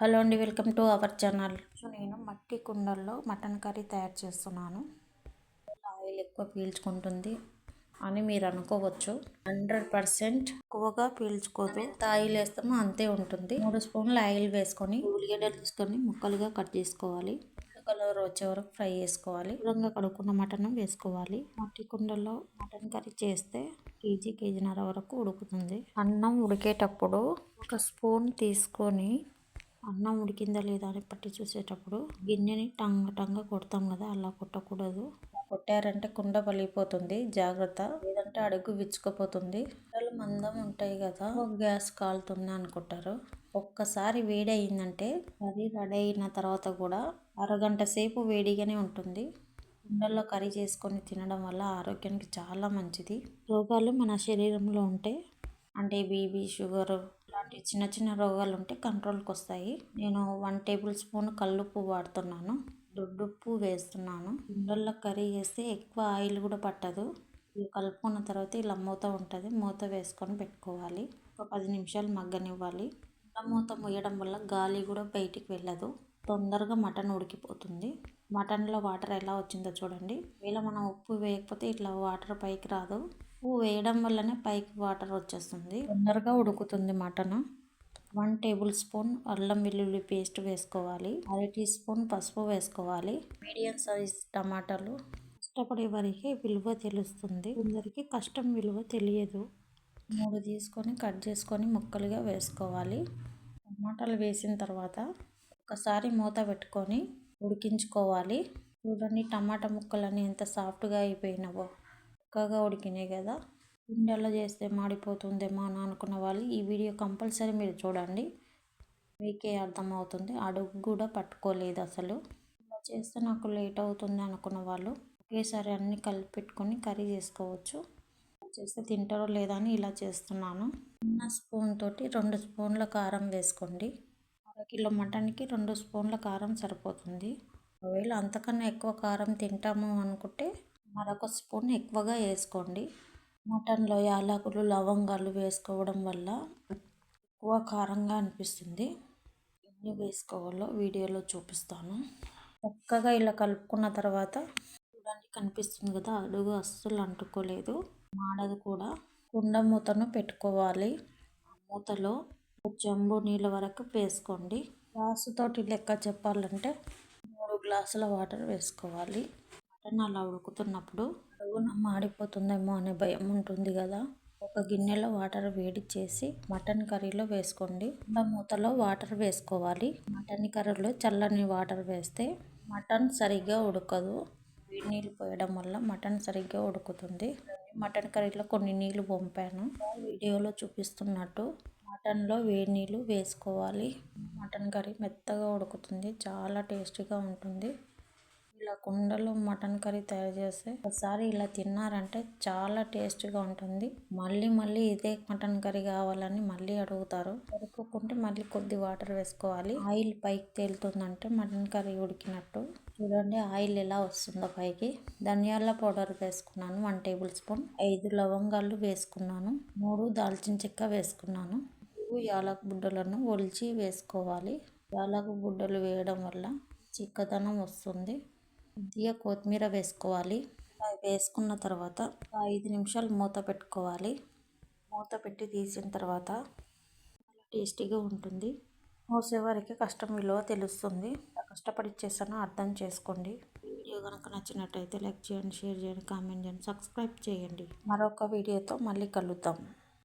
Hello అండి welcome to our channel. So నేను మట్టి కుండల్లో మటన్ కర్రీ తయారు చేస్తున్నాను. ఆయిల్ ఎక్కువ పీల్చుకుంటుంది అని మీరు అనుకోవచ్చు. హండ్రెడ్ పర్సెంట్ ఎక్కువగా పీల్చుకోదు. ఎంత ఆయిల్ వేస్తామో అంతే ఉంటుంది. మూడు స్పూన్లు ఆయిల్ వేసుకొని ఉల్లిగడ్డలు తీసుకొని ముక్కలుగా కట్ చేసుకోవాలి. కలర్ వచ్చే వరకు ఫ్రై చేసుకోవాలి. దూరంగా కడుక్కున్న మటన్ వేసుకోవాలి. మట్టి కుండలో మటన్ కర్రీ చేస్తే కేజీ కేజీన్నర వరకు ఉడుకుతుంది. అన్నం ఉడికేటప్పుడు ఒక స్పూన్ తీసుకొని అన్నం ఉడికిందా లేదా అని పట్టి చూసేటప్పుడు గిన్నెని టంగ టంగ కొడతాం కదా అలా కొట్టకూడదు. కొట్టారంటే కుండ పలిగిపోతుంది జాగ్రత్త. లేదంటే అడుగు విచ్చుకుపోతుంది. కుండలు మందం ఉంటాయి కదా గ్యాస్ కాలుతుంది అనుకుంటారు. ఒక్కసారి వేడి అయిందంటే అది రెడీ అయిన తర్వాత కూడా అరగంట సేపు వేడిగానే ఉంటుంది. కుండల్లో కర్రీ చేసుకొని తినడం వల్ల ఆరోగ్యానికి చాలా మంచిది. రోగాలు మన శరీరంలో ఉంటే అంటే బీబీ షుగర్ ఇలాంటి చిన్న చిన్న రోగాలు ఉంటే కంట్రోల్కి వస్తాయి నేను వన్ టేబుల్ స్పూన్ కల్లుప్పు వాడుతున్నాను. దొడ్డుప్పు వేస్తున్నాను. ఉండల్లో కర్రీ వేస్తే ఎక్కువ ఆయిల్ కూడా పట్టదు. ఇవి కలుపుకున్న తర్వాత ఇలా మూత ఉంటుంది. మూత వేసుకొని పెట్టుకోవాలి. ఒక పది నిమిషాలు మగ్గనివ్వాలి. మూత ముయ్యడం వల్ల గాలి కూడా బయటికి వెళ్ళదు. తొందరగా మటన్ ఉడికిపోతుంది. మటన్లో వాటర్ ఎలా వచ్చిందో చూడండి. ఇలా మనం ఉప్పు వేయకపోతే ఇట్లా వాటర్ పైకి రాదు. ఉప్పు వేయడం వల్లనే పైకి వాటర్ వచ్చేస్తుంది. తొందరగా ఉడుకుతుంది మటన్. వన్ టేబుల్ స్పూన్ అల్లం వెల్లుల్లి పేస్ట్ వేసుకోవాలి. అర టీ స్పూన్ పసుపు వేసుకోవాలి. మీడియం సైజ్ టమాటాలు. కష్టపడే వారికి విలువ తెలుస్తుంది. కొందరికి కష్టం విలువ తెలియదు. మూడు తీసుకొని కట్ చేసుకొని ముక్కలుగా వేసుకోవాలి. టమాటాలు వేసిన తర్వాత ఒకసారి మూత పెట్టుకొని ఉడికించుకోవాలి. చూడండి టమాటా ముక్కలన్నీ ఎంత సాఫ్ట్గా అయిపోయినావో. చక్కగా ఉడికినాయి కదా. పిండల్లో చేస్తే మాడిపోతుందేమో అని అనుకున్న వాళ్ళు ఈ వీడియో కంపల్సరీ మీరు చూడండి. మీకే అర్థమవుతుంది. అడుగు కూడా పట్టుకోలేదు అసలు. ఇలా చేస్తే నాకు లేట్ అవుతుంది అనుకున్న వాళ్ళు ఒకేసారి అన్నీ కలిపి పెట్టుకొని కర్రీ చేసుకోవచ్చు. చేస్తే తింటారో లేదా అని ఇలా చేస్తున్నాను. చిన్న స్పూన్ తోటి రెండు స్పూన్ల కారం వేసుకోండి. కిలో మటన్కి రెండు స్పూన్ల కారం సరిపోతుంది. ఒకవేళ అంతకన్నా ఎక్కువ కారం తింటాము అనుకుంటే మరొక స్పూన్ ఎక్కువగా వేసుకోండి. మటన్లో యాలకులు లవంగాలు వేసుకోవడం వల్ల ఎక్కువ కారంగా అనిపిస్తుంది. ఎన్ని వేసుకోవాలో వీడియోలో చూపిస్తాను. చక్కగా ఇలా కలుపుకున్న తర్వాత చూడండి కనిపిస్తుంది కదా అడుగు అస్సలు అంటుకోలేదు. మాడదు కూడా. కుండ మూతను పెట్టుకోవాలి. ఆ మూతలో చెంబు నీళ్ళ వరకు వేసుకోండి. గ్లాసుతోటి లెక్క చెప్పాలంటే మూడు గ్లాసుల వాటర్ వేసుకోవాలి. మటన్ అలా ఉడుకుతున్నప్పుడు అడుగున మాడిపోతుందేమో అనే భయం ఉంటుంది కదా. ఒక గిన్నెలో వాటర్ వేడి చేసి మటన్ కర్రీలో వేసుకోండి. మూతలో వాటర్ వేసుకోవాలి. మటన్ కర్రీలో చల్లని వాటర్ వేస్తే మటన్ సరిగ్గా ఉడకదు. వేడి నీళ్ళు పోయడం వల్ల మటన్ సరిగ్గా ఉడుకుతుంది. మటన్ కర్రీలో కొన్ని నీళ్ళు పంపాను వీడియోలో చూపిస్తున్నట్టు మటన్లో వేడి నీళ్ళు వేసుకోవాలి. మటన్ కర్రీ మెత్తగా ఉడుకుతుంది. చాలా టేస్టీగా ఉంటుంది. ఇలా కుండలో మటన్ కర్రీ తయారు చేస్తే ఒకసారి ఇలా తిన్నారంటే చాలా టేస్ట్గా ఉంటుంది. మళ్ళీ మళ్ళీ ఇదే మటన్ కర్రీ కావాలని మళ్ళీ అడుగుతారు. అడుక్కుంటే మళ్ళీ కొద్ది వాటర్ వేసుకోవాలి. ఆయిల్ పైకి తేలుతుందంటే మటన్ కర్రీ ఉడికినట్టు. చూడండి ఆయిల్ ఎలా వస్తుందో పైకి. ధనియాల పౌడర్ వేసుకున్నాను. One tablespoon. ఐదు లవంగాలు వేసుకున్నాను. మూడు దాల్చిన చెక్క వేసుకున్నాను. యాలకు బుడ్డలను ఒలిచి వేసుకోవాలి. యాలకు బుడ్డలు వేయడం వల్ల చిక్కదనం వస్తుంది. కొద్దిగా కొత్తిమీర వేసుకోవాలి. అవి వేసుకున్న తర్వాత ఐదు నిమిషాలు మూత పెట్టుకోవాలి. మూత పెట్టి తీసిన తర్వాత టేస్టీగా ఉంటుంది. మోసేవారికి కష్టం విలువ తెలుస్తుంది. కష్టపడి చేస్తానో అర్థం చేసుకోండి. వీడియో కనుక నచ్చినట్టయితే లైక్ చేయండి షేర్ చేయండి కామెంట్ చేయండి సబ్స్క్రైబ్ చేయండి. మరొక వీడియోతో మళ్ళీ కలుద్దాం.